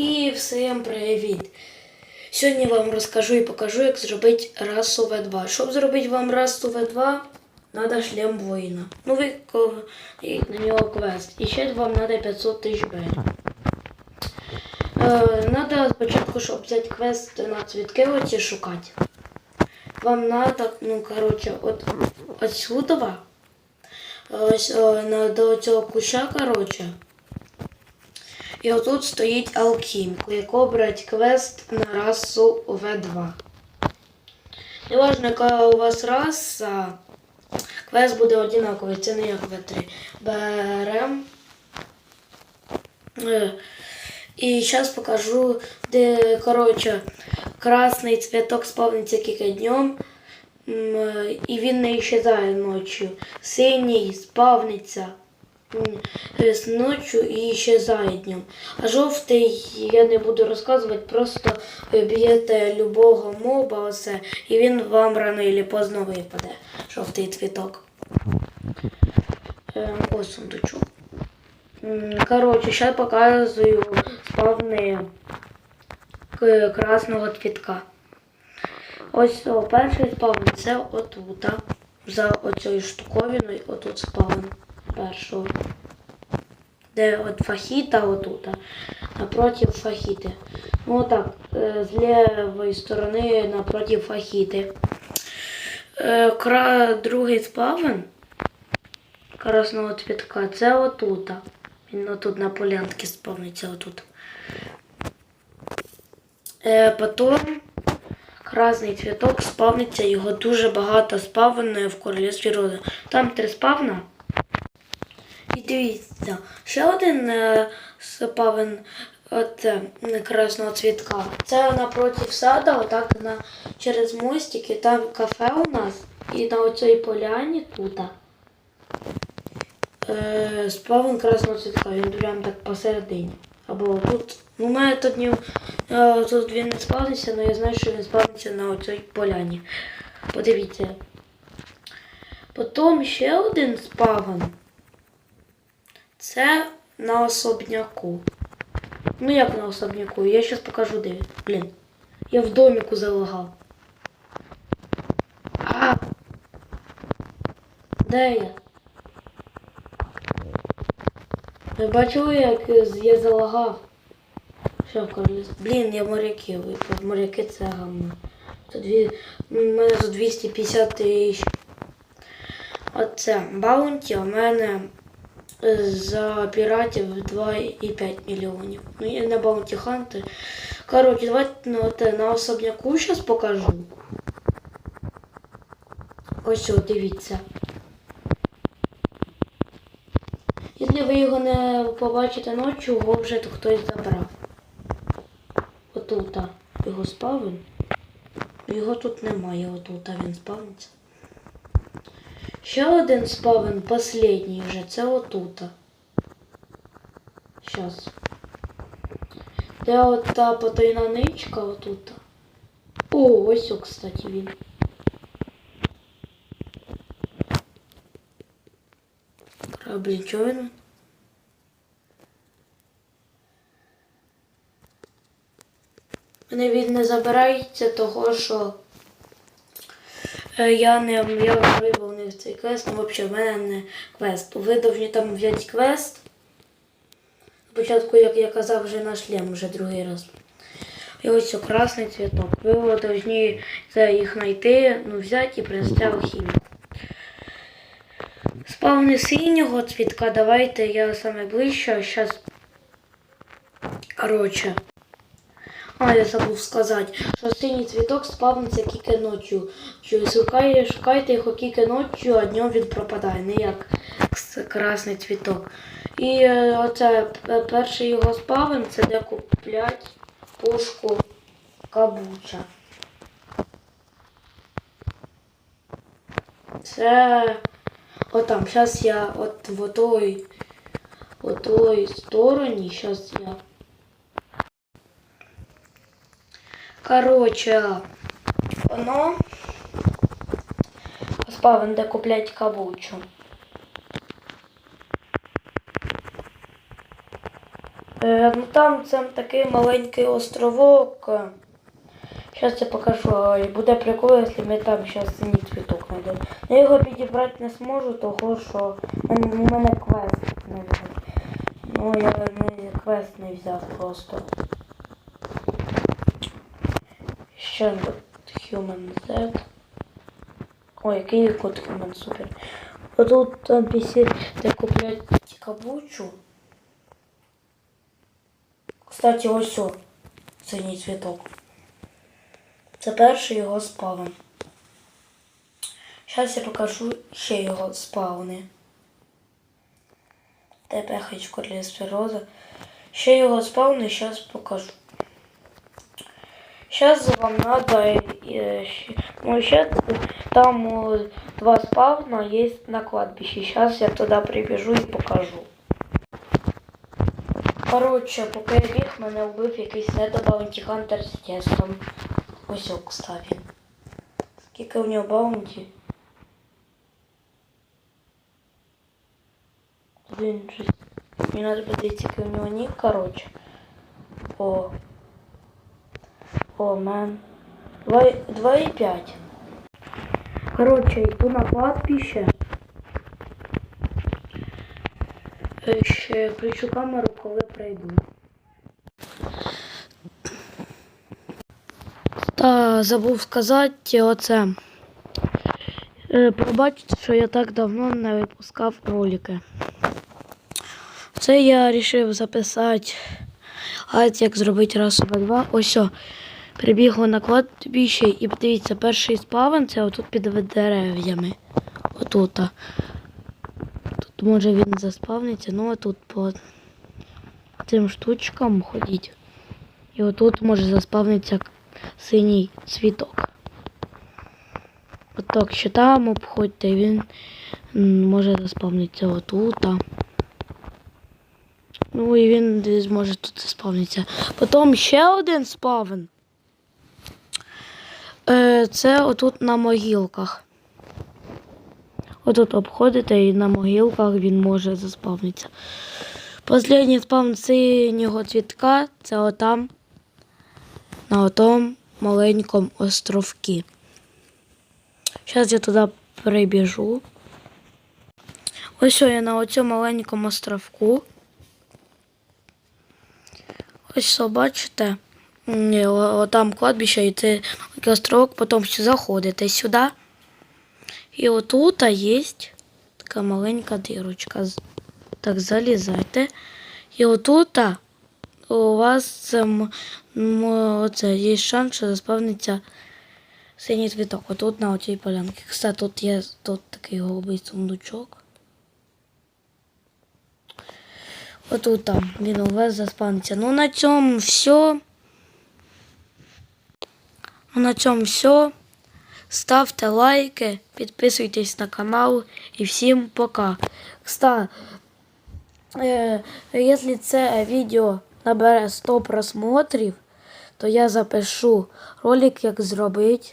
І всім привіт! Сьогодні вам розкажу і покажу, як зробити расу В2. Щоб зробити вам расу В2, треба шлем воїна. Ну, ви на нього квест. І ще вам треба 500 тисяч. Е, Надо спочатку, щоб взяти квест на цвітки оці шукати. Вам надо, ну, короче, от отсюда, ось е, на, до цього куща, короче, і отут стоїть алхімік, у якого брать квест на расу В2. Неважно, яка у вас раса, квест буде одинаковий, це не як В3. Берем. Е, І зараз покажу, де, коротше, красний цвіток спавниться тільки днем. е, І він не исчезає ночі. Синій спавниться з ночі і исчезає днем. А жовтий я не буду розказувати, просто б'єте любого моба, оце, і він вам рано чи поздно випаде. Жовтий цвіток. Е, ось сундучок. Коротше, зараз показую спавни красного цвітка. Ось о, перший спавн це отута. За оцією штуковиною отут спавн першого. Де от фахіта отута. Напротив фахіти. Ну отак, е, з лівої сторони напротив фахіти. Е, Кра... Другий спавн красного цвітка це отута. Він отут на полянці спавниться отут. Е, потім красний цвіток спавниться, його дуже багато спавнено в королівстві роду. Там три спавна. І дивіться, ще один е, от, е, красного цвітка. Це напротив сада, отак на, через мостики, там кафе у нас. І на оцій поляні тут. Е, спавн красного цвітка, він прям так посередині. Або тут. Ну, у мене тут, не, тут він не спавниться, але я знаю, що він спавниться на оцій поляні. Подивіться. Потім ще один спавн. Це на особняку. Ну як на особняку? Я зараз покажу де. він. Блін. Я в доміку залагав. А! Де я? Ви бачили, як я залагав? Що кажу? Блін, я моряки випав. Моряки це гамно. Тут дві... У мене тут 250 тисяч. Оце баунті у мене за піратів 2,5 мільйонів. Ну, я на баунті ханти. Коротше, давайте оте, на особняку зараз покажу. Ось, о, дивіться. Якщо ви його не побачите ночі, його вже то хтось забрав. Отут його спавен. Його тут немає, отут він спавниться. Ще один спавен, последній вже, це отут. Щас. Де от та потайна ничка отут. О, ось, о, кстати, він. Блін, чого він? Мене він не забирається того, що я не я виповнив цей квест, ну взагалі в мене не квест. Ви повинні там взяти квест. Спочатку, як я казав, вже на шлем вже другий раз. І ось красний цвіток. Ви повинні це їх знайти, ну, взяти і принести алхімію. Спавни синього цвітка, давайте я саме ближче, зараз. Короче. А, я забув сказати, що синій цвіток спавниться тільки ночі. Шукає, шукайте його тільки ночі, а днем він пропадає, не як красний цвіток. І е, оце перший його спавн це де куплять пушку кабуча. Це отам, зараз я от в той, в той стороні, зараз я Короче, воно спавн, де куплять кабучу. Е, ну там це такий маленький островок. Зараз я покажу. І буде прикольно, якщо ми там зараз синій цвіток знайдемо. Я його підібрати не зможу, того що в мене- у мене квест не взяв. Ну, я не, квест не взяв просто. Ще тут Human Z. Ой, який код Human супер. Отут NPC, де куплять кабучу. Кстати, ось о, синій цвіток. Це перший його спавн. Зараз я покажу ще його спавни. Де пехочку для сфероза. Ще його спавни зараз покажу. Сейчас вам надо, э, щ- ну ще там э, два спавна есть на кладбище. Сейчас я туда прибежу и покажу. Короче, поки я біг, мене вбив якийсь недобаунті хантер з тестом. Ось, о, кстати. Скільки у нього баунті? Блін, щось. Мені треба подивитися, який у нього нік, короче. О. О, мен. 2,5. Короче, йду на кладбище. Е, Ще включу камеру, коли прийду. Та забув сказати оце. Е, Пробачте, що я так давно не випускав ролики. Це я вирішив записати гайд, як зробити раз або два. Ось о. Прибігла на кладбище і подивіться, перший спавн це отут під дерев'ями. Отут. Тут може він заспавниться, ну а тут по цим штучкам ходіть. І отут може заспавнитися синій цвіток. Отак, що там обходьте, і він може заспавнитися отут. Ну і він десь може тут заспавнитися. Потім ще один спавн. Це отут на могилках. Отут обходите і на могилках він може заспавнитися. Последній спавн синього цвітка це отам, на отому маленькому островці. Зараз я туди прибіжу. Ось я на оцьому маленькому островку. Ось що, бачите? Ні, о- о, там кладбище, і це такий островок, потім заходите сюди. І отут є така маленька дирочка. Так, залізайте. І отут у вас оце, є шанс, що заспавниться синій цвіток. Отут на оцій полянці. Кстати, тут є тут такий голубий сундучок. Отут там він у вас заспавниться. Ну на цьому все. На цьому все. Ставте лайки, підписуйтесь на канал і всім пока. Кстати, е, якщо це відео набере 100 просмотрів, то я запишу ролик, як зробити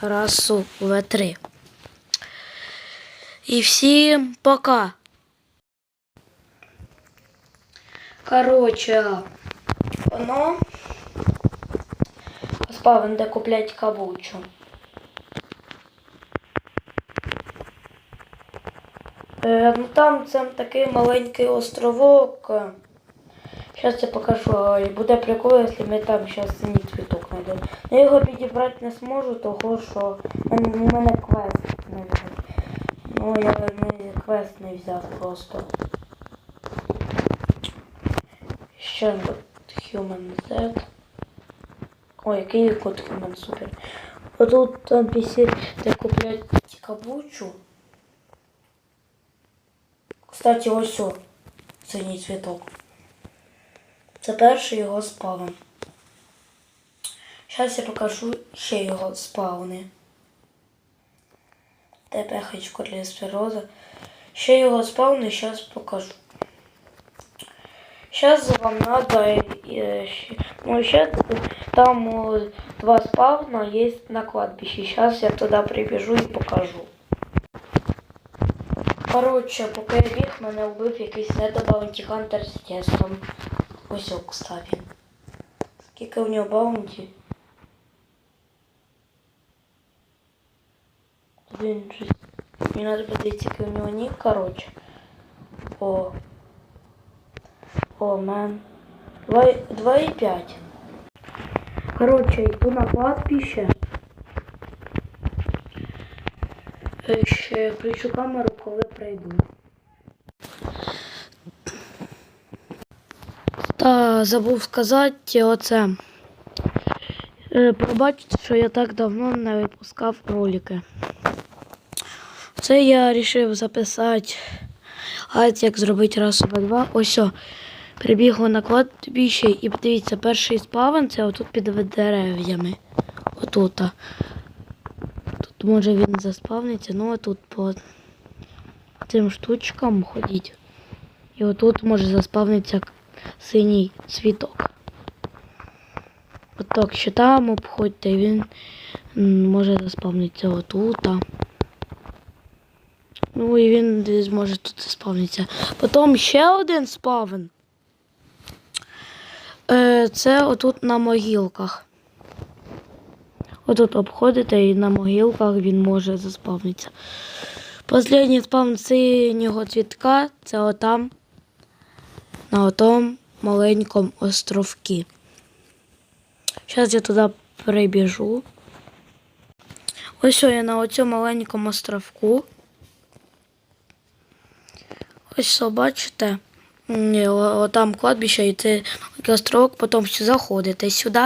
расу В3. І всім пока. Короче, воно спавн, де куплять кабучу. Е, ну там це такий маленький островок. Зараз я покажу. І буде прикольно, якщо ми там зараз синій цвіток знайдемо. Я його підібрати не зможу, того що у мене квест не. Ну, я не, квест не взяв просто. Ще Human Z. Ой, який код Human супер. Отут NPC, де куплять кабучу. Кстати, ось о, синій цвіток. Це перший його спавн. Зараз я покажу ще його спавни. Де пехочку для сфероза. Ще його спавни зараз покажу. Зараз вам надо, е, ну ще там е, два спавна є на кладбищі. Зараз я туди прибіжу і покажу. Короче, поки я біг, мене вбив якийсь недобаунті хантер з тестом. Ось ок ставим. Скільки у нього баунті? Блін, щось. Мені треба подивитися, який у нього нік, коротше. О. О, мен. 2,5. Коротше, йду на кладбище. Е, Ще включу камеру, коли прийду. Та забув сказати оце. Е, Пробачте, що я так давно не випускав ролики. Це я вирішив записати гайд, як зробити раз або два. Ось о, прибігло на кладбище і подивіться, перший спавен це отут під дерев'ями. Отут. Тут може він заспавниться, ну а тут по цим штучкам ходіть. І отут може заспавнитися синій цвіток. Отак, що там обходьте, і він може заспавнитися отут. Ну і він десь може тут заспавнитися. Потім ще один спавен. Е, це отут на могилках. Отут обходите і на могилках він може заспавнитися. Последній спавн синього цвітка це отам, на отому маленькому островці. Зараз я туди прибіжу. Ось я на оцьому маленькому островку. Ось що, бачите? Ні, о- о, там кладбище, і це такий островок, потім заходите сюди.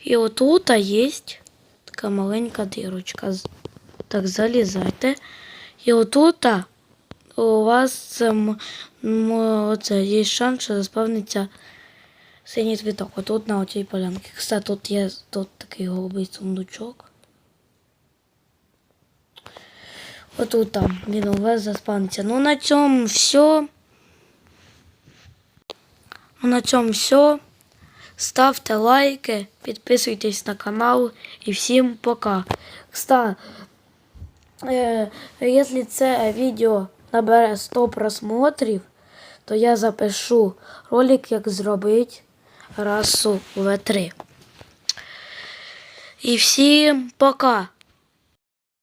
І отут є така маленька дирочка. З- Так, залізайте. І отут у вас оце, є шанс, що заспавниться синій цвіток. Отут на оцій полянці. Кстати, тут є тут такий голубий сундучок. Отут там він у вас заспавниться. Ну на цьому все. На цьому все. Ставте лайки, підписуйтесь на канал і всім пока. Кстати, е, якщо це відео набере 100 просмотрів, то я запишу ролик, як зробити расу В3. І всім пока!